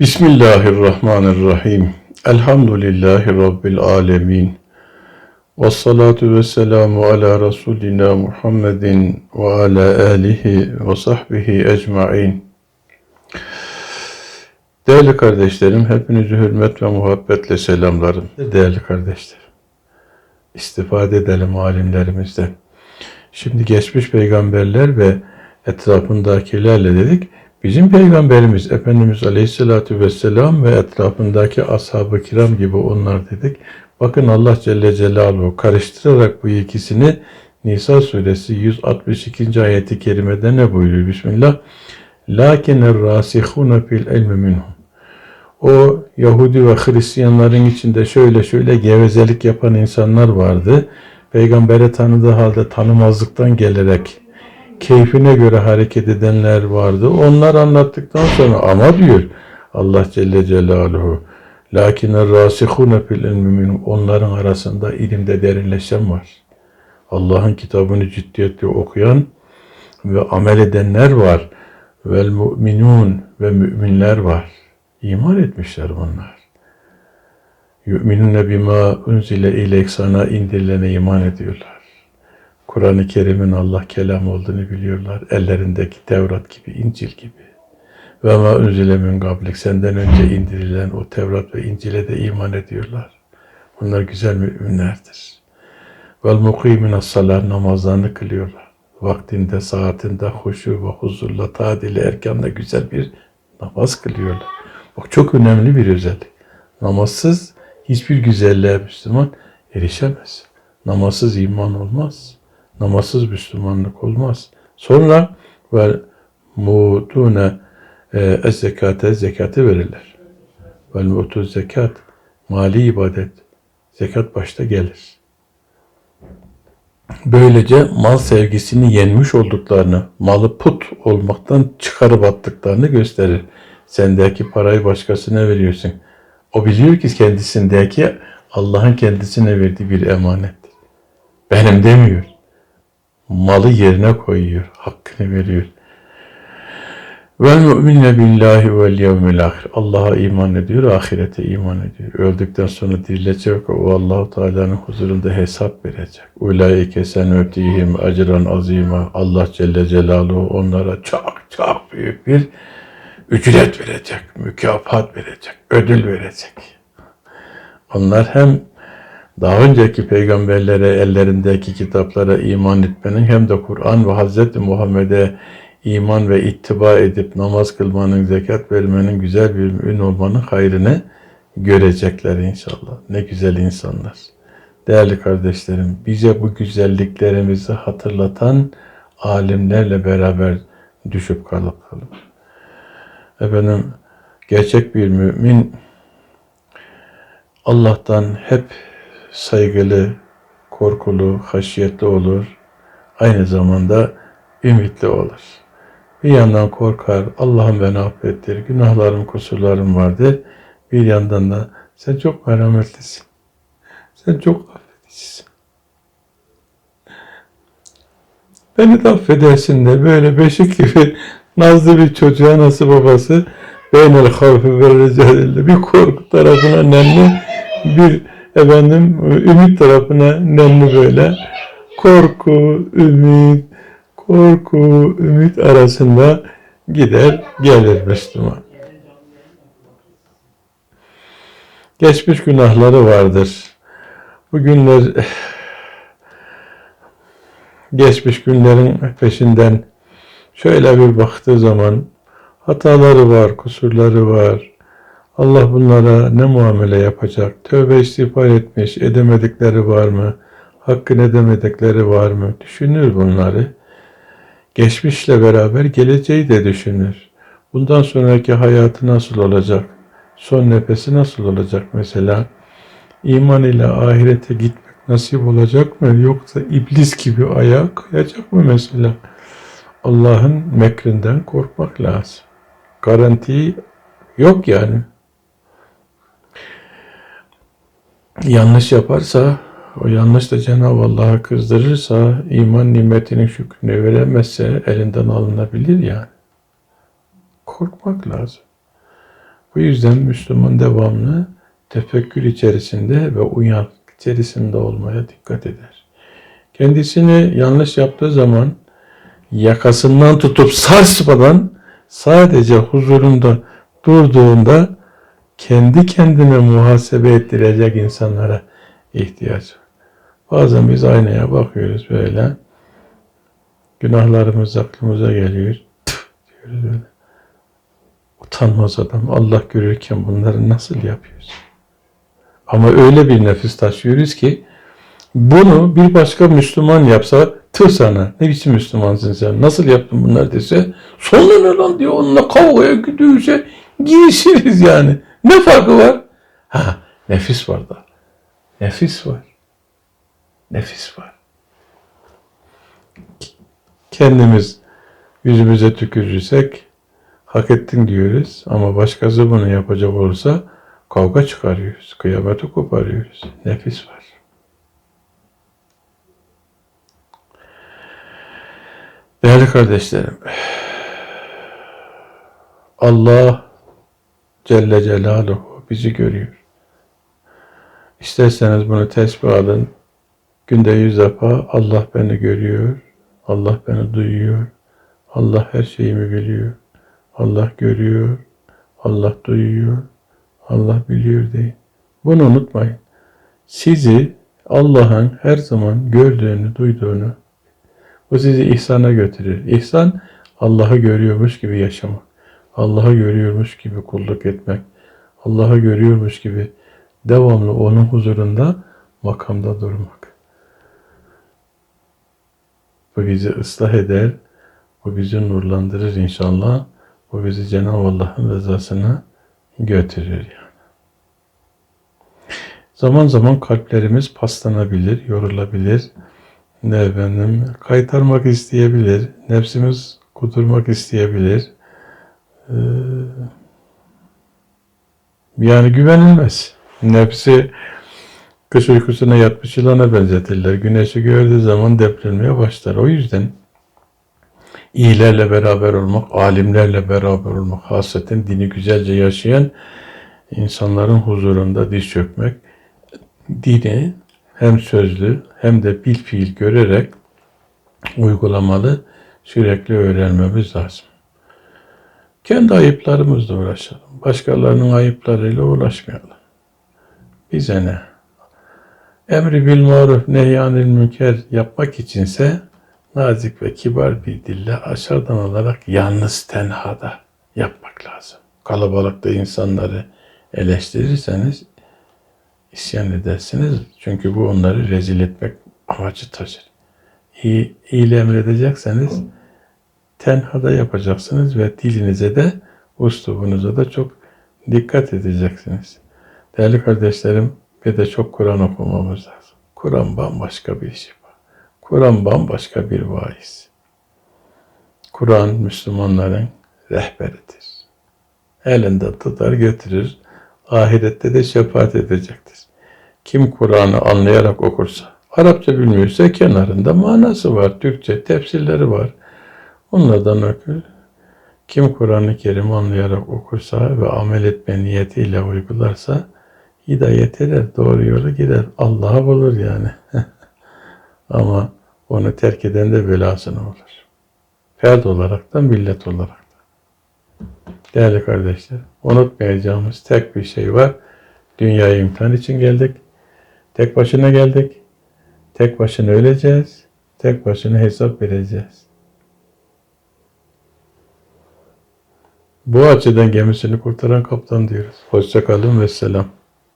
Bismillahirrahmanirrahim. Elhamdülillahi Rabbil alemin. Ve salatu ve selamu ala Resulina Muhammedin ve ala alihi ve sahbihi ecmain. Değerli kardeşlerim, hepinizi hürmet ve muhabbetle selamlarım. Değerli kardeşlerim, istifade edelim alimlerimizden. Şimdi geçmiş peygamberler ve etrafındakilerle dedik, Bizim peygamberimiz Efendimiz Aleyhisselatü Vesselam ve etrafındaki ashab-ı kiram gibi onlar dedik. Bakın Allah Celle Celaluhu karıştırarak bu ikisini Nisa suresi 162. ayeti kerimede ne buyuruyor? Bismillah. Lakin'er rasihune fil ilmi minhum. O Yahudi ve Hristiyanların içinde şöyle şöyle gevezelik yapan insanlar vardı. Peygamberi tanıdığı halde tanımazlıktan gelerek keyfine göre hareket edenler vardı. Onlar anlattıktan sonra ama diyor Allah Celle Celaluhu Lakinler rasihune fil ilmi onların arasında ilimde derinleşen var. Allah'ın kitabını ciddiyetle okuyan ve amel edenler var. Vel mu'minun ve müminler var. İman etmişler onlar. Yu'minune bima unzile ileyk sana indirilene iman ediyorlar. Kur'an-ı Kerim'in Allah kelam olduğunu biliyorlar. Ellerindeki Tevrat gibi, İncil gibi. Ve ma unzile min gablik senden önce indirilen o Tevrat ve İncil'e de iman ediyorlar. Bunlar güzel müminlerdir. Vel mukimin salat namazlarını kılıyorlar. Vaktinde, saatinde, huşu ve huzurla, taat ile erkanla güzel bir namaz kılıyorlar. Bak çok önemli bir özellik. Namazsız hiçbir güzelliğe Müslüman erişemez. Namazsız iman olmaz. Namazsız Müslümanlık olmaz. Sonra ve mutune e, zekate zekatı verirler. Ve mutu zekat mali ibadet. Zekat başta gelir. Böylece mal sevgisini yenmiş olduklarını, malı put olmaktan çıkarıp attıklarını gösterir. Sendeki parayı başkasına veriyorsun. O biliyor ki kendisindeki Allah'ın kendisine verdiği bir emanet. Benim demiyor malı yerine koyuyor, hakkını veriyor. Ve müminne billahi vel yevmil ahir. Allah'a iman ediyor, ahirete iman ediyor. Öldükten sonra dirilecek o Allahu Teala'nın huzurunda hesap verecek. Ulaike sen ötihim acran azima. Allah Celle Celaluhu onlara çok çok büyük bir ücret verecek, mükafat verecek, ödül verecek. Onlar hem daha önceki peygamberlere ellerindeki kitaplara iman etmenin hem de Kur'an ve Hazreti Muhammed'e iman ve ittiba edip namaz kılmanın, zekat vermenin, güzel bir mümin olmanın hayrını görecekler inşallah. Ne güzel insanlar. Değerli kardeşlerim, bize bu güzelliklerimizi hatırlatan alimlerle beraber düşüp kalıp. Efendim, gerçek bir mümin Allah'tan hep saygılı, korkulu, haşiyetli olur. Aynı zamanda ümitli olur. Bir yandan korkar, Allah'ım beni affettir, günahlarım, kusurlarım vardır. Bir yandan da sen çok merhametlisin. Sen çok affedicisin. Beni de affedersin de böyle beşik gibi nazlı bir çocuğa nasıl babası beynel havfi ve bir korku tarafına nemli bir efendim ümit tarafına nemli böyle korku, ümit, korku, ümit arasında gider gelir Müslüman. Geçmiş günahları vardır. Bu günler geçmiş günlerin peşinden şöyle bir baktığı zaman hataları var, kusurları var, Allah bunlara ne muamele yapacak? Tövbe istiğfar etmiş, edemedikleri var mı? Hakkın edemedikleri var mı? Düşünür bunları. Geçmişle beraber geleceği de düşünür. Bundan sonraki hayatı nasıl olacak? Son nefesi nasıl olacak mesela? İman ile ahirete gitmek nasip olacak mı? Yoksa iblis gibi ayağa kayacak mı mesela? Allah'ın mekrinden korkmak lazım. Garanti yok yani. Yanlış yaparsa, o yanlış da Cenab-ı Allah'a kızdırırsa, iman nimetinin şükrünü veremezse elinden alınabilir yani. Korkmak lazım. Bu yüzden Müslüman devamlı tefekkür içerisinde ve uyanık içerisinde olmaya dikkat eder. Kendisini yanlış yaptığı zaman yakasından tutup sarsmadan sadece huzurunda durduğunda kendi kendine muhasebe ettirecek insanlara ihtiyaç var. Bazen biz aynaya bakıyoruz böyle. Günahlarımız aklımıza geliyor. Tüh diyoruz böyle. Utanmaz adam. Allah görürken bunları nasıl yapıyoruz? Ama öyle bir nefis taşıyoruz ki bunu bir başka Müslüman yapsa tüh sana ne biçim Müslümansın sen nasıl yaptın bunlar dese sonra ne lan diyor onunla kavgaya gidiyorsa girişiriz yani. Ne farkı var? Ha nefis var da. Nefis var. Nefis var. Kendimiz yüzümüze tükürürsek hak ettin diyoruz ama başkası bunu yapacak olursa kavga çıkarıyoruz. Kıyameti koparıyoruz. Nefis var. Değerli kardeşlerim, Allah Celle Celaluhu bizi görüyor. İsterseniz bunu tesbih alın. Günde yüz defa Allah beni görüyor. Allah beni duyuyor. Allah her şeyimi biliyor. Allah görüyor. Allah duyuyor. Allah biliyor deyin. Bunu unutmayın. Sizi Allah'ın her zaman gördüğünü, duyduğunu bu sizi ihsana götürür. İhsan Allah'ı görüyormuş gibi yaşamak. Allah'ı görüyormuş gibi kulluk etmek. Allah'ı görüyormuş gibi devamlı onun huzurunda makamda durmak. Bu bizi ıslah eder. Bu bizi nurlandırır inşallah. Bu bizi Cenab-ı Allah'ın rızasına götürür yani. Zaman zaman kalplerimiz paslanabilir, yorulabilir. Ne efendim, kaytarmak isteyebilir. Nefsimiz kuturmak isteyebilir. Ee, yani güvenilmez. Nefsi kış uykusuna yatmış yılana benzetirler. Güneşi gördüğü zaman deprelemeye başlar. O yüzden iyilerle beraber olmak, alimlerle beraber olmak, hasreten dini güzelce yaşayan insanların huzurunda diz çökmek, dini hem sözlü hem de bil fiil görerek uygulamalı, sürekli öğrenmemiz lazım. Kendi ayıplarımızla uğraşalım. Başkalarının ayıplarıyla uğraşmayalım. Bize ne? Emri bil maruf nehyanil münker yapmak içinse nazik ve kibar bir dille aşağıdan olarak yalnız tenhada yapmak lazım. Kalabalıkta insanları eleştirirseniz isyan edersiniz. Çünkü bu onları rezil etmek amacı taşır. İyi, iyiliği emredecekseniz tenhada yapacaksınız ve dilinize de uslubunuza da çok dikkat edeceksiniz. Değerli kardeşlerim bir de çok Kur'an okumamız lazım. Kur'an bambaşka bir şifa. Kur'an bambaşka bir vaiz. Kur'an Müslümanların rehberidir. Elinde tutar götürür. Ahirette de şefaat edecektir. Kim Kur'an'ı anlayarak okursa, Arapça bilmiyorsa kenarında manası var. Türkçe tefsirleri var. Onlardan okur. Kim Kur'an-ı Kerim anlayarak okursa ve amel etme niyetiyle uygularsa hidayet eder, doğru yola gider. Allah'a bulur yani. Ama onu terk eden de belasını olur. Ferd olarak da millet olarak da. Değerli kardeşler, unutmayacağımız tek bir şey var. Dünyaya imtihan için geldik. Tek başına geldik. Tek başına öleceğiz. Tek başına hesap vereceğiz. Bu açıdan gemisini kurtaran kaptan diyoruz. Hoşça kalın ve selam.